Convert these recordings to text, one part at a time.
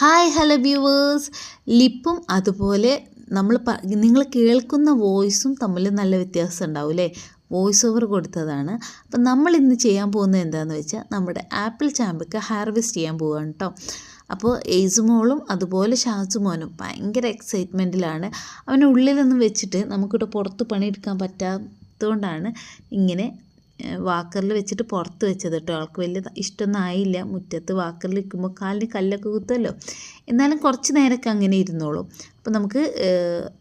Hi hello viewers. ലിപ്പും അതുപോലെ നമ്മൾ നിങ്ങൾ കേൾക്കുന്ന വോയിസും തമ്മിൽ നല്ല വ്യത്യാസം ഉണ്ടാവും അല്ലേ വോയിസ് ഓവർ കൊടുത്തതാണ്. അപ്പം നമ്മൾ ഇന്ന് ചെയ്യാൻ പോകുന്നത് എന്താണെന്ന് വെച്ചാൽ നമ്മുടെ ആപ്പിൾ ചാമ്പയ്ക്ക് ഹാർവെസ്റ്റ് ചെയ്യാൻ പോവുകയാണ് കേട്ടോ അപ്പോൾ എയ്സുമോളും അതുപോലെ ഷാസുമോനും ഭയങ്കര എക്സൈറ്റ്മെന്റിലാണ് അവനെ ഉള്ളിലൊന്നും വെച്ചിട്ട് നമുക്കിവിടെ പുറത്ത് പണിയെടുക്കാൻ പറ്റാത്തതുകൊണ്ടാണ് ഇങ്ങനെ വാക്കറിൽ വെച്ചിട്ട് പുറത്ത് വെച്ചത് കേട്ടോ. ആൾക്ക് വലിയ ഇഷ്ടമൊന്നും ആയില്ല. മുറ്റത്ത് വാക്കറിൽ നിൽക്കുമ്പോൾ കാലിന് കല്ലൊക്കെ കുത്തുമല്ലോ എന്നാലും കുറച്ച് നേരമൊക്കെ അങ്ങനെ ഇരുന്നോളും. അപ്പോൾ നമുക്ക്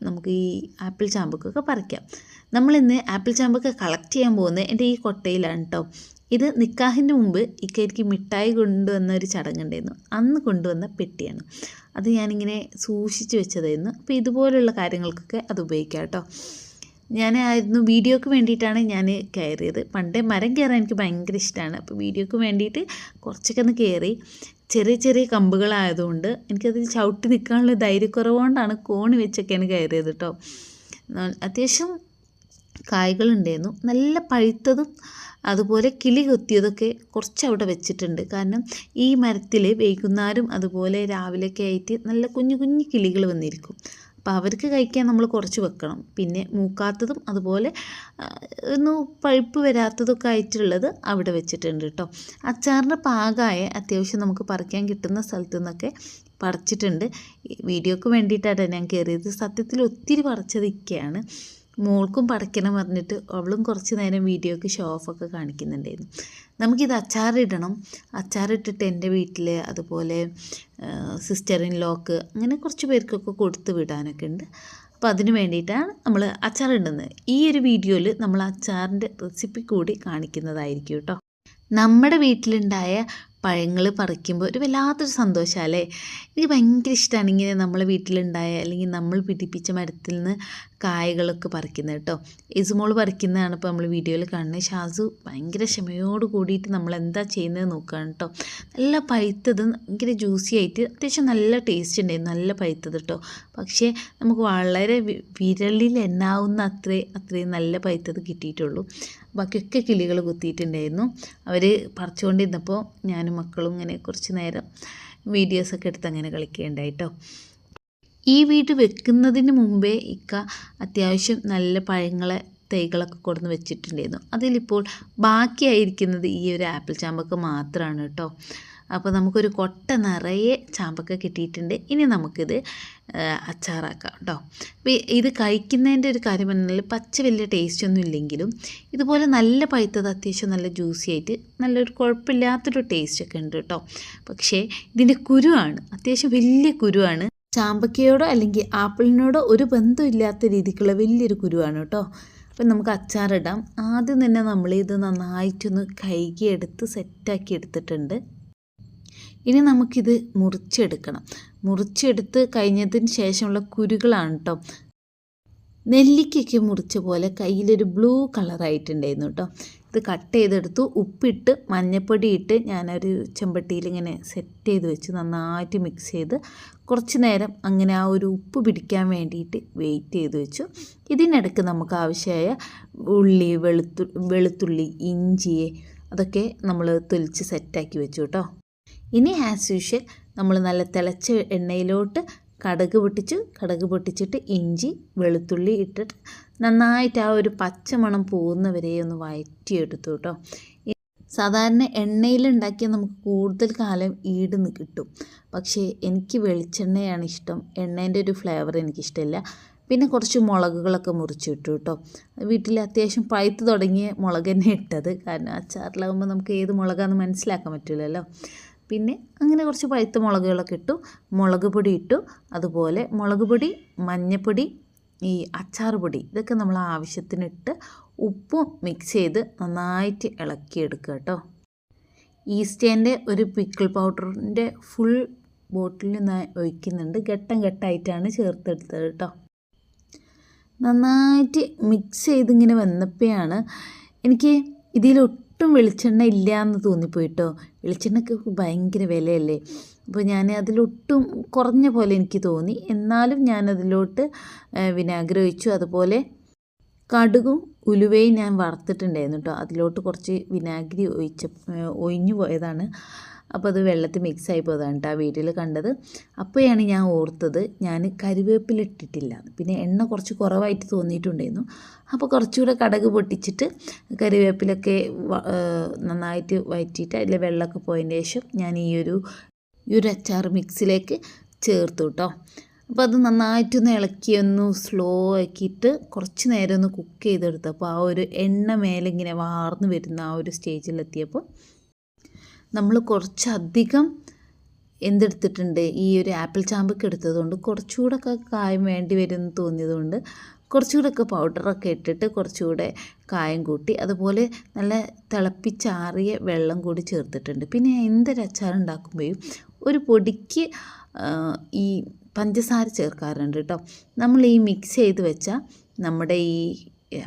നമുക്ക് ഈ ആപ്പിൾ ചാമ്പക്കൊക്കെ പറിക്കാം. നമ്മളിന്ന് ആപ്പിൾ ചാമ്പൊക്കെ കളക്ട് ചെയ്യാൻ പോകുന്നത് എന്റെ ഈ കൊട്ടയിലാണ് കേട്ടോ ഇത് നിക്കാഹിന്റെ മുമ്പ് ഇക്കരിക്ക് മിഠായി കൊണ്ടുവന്ന ഒരു ചടങ്ങുണ്ടായിരുന്നു. അന്ന് കൊണ്ടുവന്ന പെട്ടിയാണ്. അത് ഞാനിങ്ങനെ സൂക്ഷിച്ച് വെച്ചതായിരുന്നു. അപ്പോൾ ഇതുപോലുള്ള കാര്യങ്ങൾക്കൊക്കെ അത് ഉപയോഗിക്കാം കേട്ടോ ഞാനായിരുന്നു വീഡിയോക്ക് വേണ്ടിയിട്ടാണ് ഞാൻ കയറിയത്. പണ്ടേ മരം കയറാൻ എനിക്ക് ഭയങ്കര ഇഷ്ടമാണ് അപ്പോൾ വീഡിയോക്ക് വേണ്ടിയിട്ട് കുറച്ചൊക്കെ ഒന്ന് കയറി. ചെറിയ ചെറിയ കമ്പുകളായതുകൊണ്ട് എനിക്കത് ചവിട്ടി നിൽക്കാനുള്ള ധൈര്യക്കുറവുകൊണ്ടാണ് കോണി വെച്ചൊക്കെയാണ് കയറിയത് കേട്ടോ അത്യാവശ്യം കായ്കളുണ്ടായിരുന്നു. നല്ല പഴുത്തതും അതുപോലെ കിളി കൊത്തിയതൊക്കെ കുറച്ച് അവിടെ വെച്ചിട്ടുണ്ട്. കാരണം ഈ മരത്തിൽ വൈകുന്നേരം അതുപോലെ രാവിലെയൊക്കെ ആയിട്ട് നല്ല കുഞ്ഞു കുഞ്ഞു കിളികൾ വന്നിരിക്കും. അപ്പോൾ അവർക്ക് കഴിക്കാൻ നമ്മൾ കുറച്ച് വെക്കണം. പിന്നെ മൂക്കാത്തതും അതുപോലെ ഒന്ന് പഴുപ്പ് വരാത്തതൊക്കെ ആയിട്ടുള്ളത് അവിടെ വെച്ചിട്ടുണ്ട് കേട്ടോ അച്ചാറിന്റെ പാകമായ അത്യാവശ്യം നമുക്ക് പറിക്കാൻ കിട്ടുന്ന സ്ഥലത്തു നിന്നൊക്കെ പറിച്ചിട്ടുണ്ട്. വീഡിയോക്ക് വേണ്ടിയിട്ടാണ് ഞാൻ കയറിയത് സത്യത്തിൽ ഒത്തിരി പറിച്ചത് ഇക്കയാണ്. മോൾക്കും പടയ്ക്കണം പറഞ്ഞിട്ട് അവളും കുറച്ച് നേരം വീഡിയോക്ക് ഷോ ഓഫൊക്കെ കാണിക്കുന്നുണ്ടായിരുന്നു. നമുക്കിത് അച്ചാറിടണം. അച്ചാറിട്ടിട്ട് എന്റെ വീട്ടിൽ അതുപോലെ സിസ്റ്റർ ഇൻ ലോക്ക് അങ്ങനെ കുറച്ച് പേർക്കൊക്കെ കൊടുത്ത് വിടാനൊക്കെ ഉണ്ട്. അപ്പോൾ അതിന് വേണ്ടിയിട്ടാണ് നമ്മൾ അച്ചാറിടുന്നത്. ഈ ഒരു വീഡിയോയിൽ നമ്മൾ അച്ചാറിന്റെ റെസിപ്പി കൂടി കാണിക്കുന്നതായിരിക്കും കേട്ടോ. നമ്മുടെ വീട്ടിലുണ്ടായ പഴങ്ങൾ പറിക്കുമ്പോൾ ഒരു വല്ലാത്തൊരു സന്തോഷമല്ലേ? എനിക്ക് ഭയങ്കര ഇഷ്ടമാണ് ഇങ്ങനെ നമ്മളെ വീട്ടിലുണ്ടായ അല്ലെങ്കിൽ നമ്മൾ പിടിപ്പിച്ച മരത്തിൽ നിന്ന് കായകളൊക്കെ പറിക്കുന്നത് കേട്ടോ. ഇസുമോൾ പറിക്കുന്നതാണ് ഇപ്പോൾ നമ്മൾ വീഡിയോയിൽ കാണുന്നത്. ഷാസു ഭയങ്കര ക്ഷമയോട് കൂടിയിട്ട് നമ്മൾ എന്താ ചെയ്യുന്നത് നോക്കുകയാണ് കേട്ടോ. നല്ല പഴുത്തത് ഭയങ്കര ജ്യൂസി ആയിട്ട് അത്യാവശ്യം നല്ല ടേസ്റ്റ് ഉണ്ടായിരുന്നു. നല്ല പഴുത്തത് കേട്ടോ. പക്ഷേ നമുക്ക് വളരെ വിരലിൽ എണ്ണാവുന്ന അത്രേ അത്രയും നല്ല പഴുത്തത് കിട്ടിയിട്ടുള്ളൂ. ബാക്കിയൊക്കെ കിളികൾ കുത്തിയിട്ടുണ്ടായിരുന്നു. അവർ പറിച്ചുകൊണ്ടിരുന്നപ്പോൾ ഞാനും മക്കളും ഇങ്ങനെ കുറച്ച് നേരം വീഡിയോസൊക്കെ എടുത്ത് അങ്ങനെ കളിക്കുകയുണ്ടായിട്ടോ ഈ വീട് വെക്കുന്നതിന് മുമ്പേ ഇക്ക അത്യാവശ്യം നല്ല പഴങ്ങളെ തൈകളൊക്കെ കൊടുന്ന് വെച്ചിട്ടുണ്ടായിരുന്നു. അതിലിപ്പോൾ ബാക്കിയായിരിക്കുന്നത് ഈ ഒരു ആപ്പിൾ ചാമ്പക്ക മാത്രമാണ് കേട്ടോ. അപ്പോൾ നമുക്കൊരു കൊട്ട നിറയെ ചാമ്പക്ക കിട്ടിയിട്ടുണ്ട്. ഇനി നമുക്കിത് അച്ചാറാക്കാം കേട്ടോ. അപ്പോൾ ഇത് കഴിക്കുന്നതിന്റെ ഒരു കാര്യം പറഞ്ഞാൽ പച്ച വലിയ ടേസ്റ്റ് ഒന്നും ഇല്ലെങ്കിലും ഇതുപോലെ നല്ല പഴുത്തത് അത്യാവശ്യം നല്ല ജ്യൂസി ആയിട്ട് നല്ലൊരു കുഴപ്പമില്ലാത്തൊരു ടേസ്റ്റ് ഒക്കെ ഉണ്ട് കേട്ടോ. പക്ഷേ ഇതിന്റെ കുരുവാണ്. അത്യാവശ്യം വലിയ കുരുവാണ്. ചാമ്പക്കയോടോ അല്ലെങ്കിൽ ആപ്പിളിനോടോ ഒരു ബന്ധമില്ലാത്ത രീതിക്കുള്ള വലിയൊരു കുരുവാണ് കേട്ടോ. അപ്പം നമുക്ക് അച്ചാറിടാം. ആദ്യം തന്നെ നമ്മൾ ഇത് നന്നായിട്ടൊന്ന് കൈകിയെടുത്ത് സെറ്റാക്കി എടുത്തിട്ടുണ്ട്. ഇനി നമുക്കിത് മുറിച്ചെടുക്കണം. മുറിച്ചെടുത്ത് കഴിഞ്ഞതിന് ശേഷമുള്ള കുരുകളാണ് കേട്ടോ. നെല്ലിക്കൊക്കെ മുറിച്ച പോലെ കയ്യിലൊരു ബ്ലൂ കളറായിട്ടുണ്ടായിരുന്നു കേട്ടോ. ഇത് കട്ട് ചെയ്തെടുത്തു. ഉപ്പിട്ട് മഞ്ഞപ്പൊടി ഇട്ട് ഞാനൊരു ചെമ്പട്ടിയിൽ ഇങ്ങനെ സെറ്റ് ചെയ്ത് വെച്ച് നന്നായിട്ട് മിക്സ് ചെയ്ത് കുറച്ച് നേരം അങ്ങനെ ആ ഒരു ഉപ്പ് പിടിക്കാൻ വേണ്ടിയിട്ട് വെയിറ്റ് ചെയ്ത് വെച്ചു. ഇതിനിടയ്ക്ക് നമുക്ക് ആവശ്യമായ ഉള്ളി വെളുത്തു വെളുത്തുള്ളി ഇഞ്ചി അതൊക്കെ നമ്മൾ തൊലിച്ച് സെറ്റാക്കി വെച്ചു കേട്ടോ ഇനി ആസ് യൂഷ്വൽ നമ്മൾ നല്ല തിളച്ച എണ്ണയിലോട്ട് കടുക് പൊട്ടിച്ച്. കടുക് പൊട്ടിച്ചിട്ട് ഇഞ്ചി വെളുത്തുള്ളി ഇട്ടിട്ട് നന്നായിട്ട് ആ ഒരു പച്ചമണം പോകുന്നവരെ ഒന്ന് വയറ്റിയെടുത്തു കേട്ടോ സാധാരണ എണ്ണയിലുണ്ടാക്കിയാൽ നമുക്ക് കൂടുതൽ കാലം ഈടുന്ന് കിട്ടും. പക്ഷേ എനിക്ക് വെളിച്ചെണ്ണയാണ് ഇഷ്ടം. എണ്ണേന്റെ ഒരു ഫ്ലേവർ എനിക്കിഷ്ടമില്ല പിന്നെ കുറച്ച് മുളകുകളൊക്കെ മുറിച്ചിട്ടു കേട്ടോ വീട്ടിൽ അത്യാവശ്യം പഴുത്ത് തുടങ്ങിയ മുളക് തന്നെ ഇട്ടത്. കാരണം അച്ചാറിലാകുമ്പോൾ നമുക്ക് ഏത് മുളകാണെന്ന് മനസ്സിലാക്കാൻ പറ്റില്ലല്ലോ പിന്നെ അങ്ങനെ കുറച്ച് പഴുത്ത മുളകുകളൊക്കെ ഇട്ടു. മുളക് പൊടി ഇട്ടു. അതുപോലെ മുളക് പൊടി മഞ്ഞൾപ്പൊടി ഈ അച്ചാർ പൊടി ഇതൊക്കെ നമ്മൾ ആവശ്യത്തിനിട്ട് ഉപ്പും മിക്സ് ചെയ്ത് നന്നായിട്ട് ഇളക്കിയെടുക്കുക കേട്ടോ ഈസ്റ്റേന്റെ ഒരു പിക്കിൾ പൗഡറിന്റെ ഫുൾ ബോട്ടിൽ ഒഴിക്കുന്നുണ്ട്. ഘട്ടം ഘട്ടമായിട്ടാണ് ചേർത്തെടുത്തത് കേട്ടോ നന്നായിട്ട് മിക്സ് ചെയ്തിങ്ങനെ വന്നപ്പോഴാണ് എനിക്ക് ഇതിലൊട്ടും വെളിച്ചെണ്ണ ഇല്ല എന്ന് തോന്നിപ്പോയിട്ടോ വെളിച്ചെണ്ണയ്ക്ക് ഭയങ്കര വിലയല്ലേ. അപ്പോൾ ഞാൻ അതിലൊട്ടും കുറഞ്ഞ പോലെ എനിക്ക് തോന്നി. എന്നാലും ഞാൻ അതിലോട്ട് വിനാഗിരി ഒഴിച്ചു. അതുപോലെ കടുകും ഉലുവയും ഞാൻ വറുത്തിട്ടുണ്ടായിരുന്നു കേട്ടോ. അതിലോട്ട് കുറച്ച് വിനാഗിരി ഒഴിച്ച ഒഴിഞ്ഞു പോയതാണ്. അപ്പോൾ അത് വെള്ളത്തിൽ മിക്സായി പോയതാണ് കേട്ടോ ആ വീട്ടിൽ കണ്ടത്. അപ്പോഴാണ് ഞാൻ ഓർത്തത് ഞാൻ കരിവേപ്പില ഇട്ടിട്ടില്ല. പിന്നെ എണ്ണ കുറച്ച് കുറവായിട്ട് തോന്നിയിട്ടുണ്ടായിരുന്നു. അപ്പോൾ കുറച്ചുകൂടെ കടക് പൊട്ടിച്ചിട്ട് കരുവേപ്പിലൊക്കെ നന്നായിട്ട് വയറ്റിയിട്ട് അതിൽ വെള്ളമൊക്കെ പോയതിന് ശേഷം ഞാൻ ഈ ഒരു ഈ ഒരു അച്ചാർ മിക്സിലേക്ക് ചേർത്തു കേട്ടോ. അപ്പോൾ അത് നന്നായിട്ടൊന്ന് ഇളക്കി ഒന്ന് സ്ലോ ആക്കിയിട്ട് കുറച്ച് നേരം ഒന്ന് കുക്ക് ചെയ്തെടുത്തു. അപ്പോൾ ആ ഒരു എണ്ണ മേലെ ഇങ്ങനെ വാർന്ന് വരുന്ന ആ ഒരു സ്റ്റേജിലെത്തിയപ്പോൾ നമ്മൾ കുറച്ചധികം എന്തെടുത്തിട്ടുണ്ട്. ഈ ഒരു ആപ്പിൾ ചാമ്പൊക്കെ എടുത്തതുകൊണ്ട് കുറച്ചുകൂടെ ഒക്കെ കായം വേണ്ടി വരും എന്ന് തോന്നിയതുകൊണ്ട് കുറച്ചുകൂടെ ഒക്കെ പൗഡറൊക്കെ ഇട്ടിട്ട് കുറച്ചുകൂടെ കായം കൂട്ടി അതുപോലെ നല്ല തിളപ്പിച്ചാറിയ വെള്ളം കൂടി ചേർത്തിട്ടുണ്ട്. പിന്നെ എന്തൊരു അച്ചാർ ഉണ്ടാക്കുമ്പോഴും ഒരു പൊടിക്ക് ഈ പഞ്ചസാര ചേർക്കാറുണ്ട് കേട്ടോ. നമ്മൾ ഈ മിക്സ് ചെയ്ത് വെച്ച നമ്മുടെ ഈ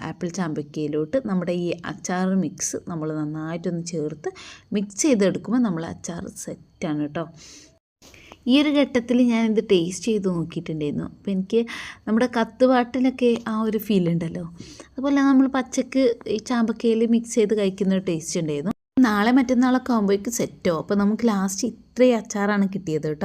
ആപ്പിൾ ചാമ്പക്കയിലോട്ട് നമ്മുടെ ഈ അച്ചാർ മിക്സ് നമ്മൾ നന്നായിട്ടൊന്ന് ചേർത്ത് മിക്സ് ചെയ്തെടുക്കുമ്പോൾ നമ്മൾ അച്ചാർ സെറ്റാണ് കേട്ടോ. ഈ ഒരു ഘട്ടത്തിൽ ഞാനിത് ടേസ്റ്റ് ചെയ്ത് നോക്കിയിട്ടുണ്ടായിരുന്നു. അപ്പോൾ എനിക്ക് നമ്മുടെ കത്തുപാട്ടിലൊക്കെ ആ ഒരു ഫീൽ ഉണ്ടല്ലോ. അതുപോലെ നമ്മൾ പച്ചക്ക് ഈ ചാമ്പക്കയിൽ മിക്സ് ചെയ്ത് കഴിക്കുന്ന ടേസ്റ്റ് ഉണ്ടായിരുന്നു. നാളെ മറ്റന്നാളൊക്കെ ആകുമ്പോഴേക്ക് സെറ്റോ അപ്പോൾ നമുക്ക് ലാസ്റ്റ് ഇത്രയും അച്ചാറാണ് കിട്ടിയത് കേട്ടോ.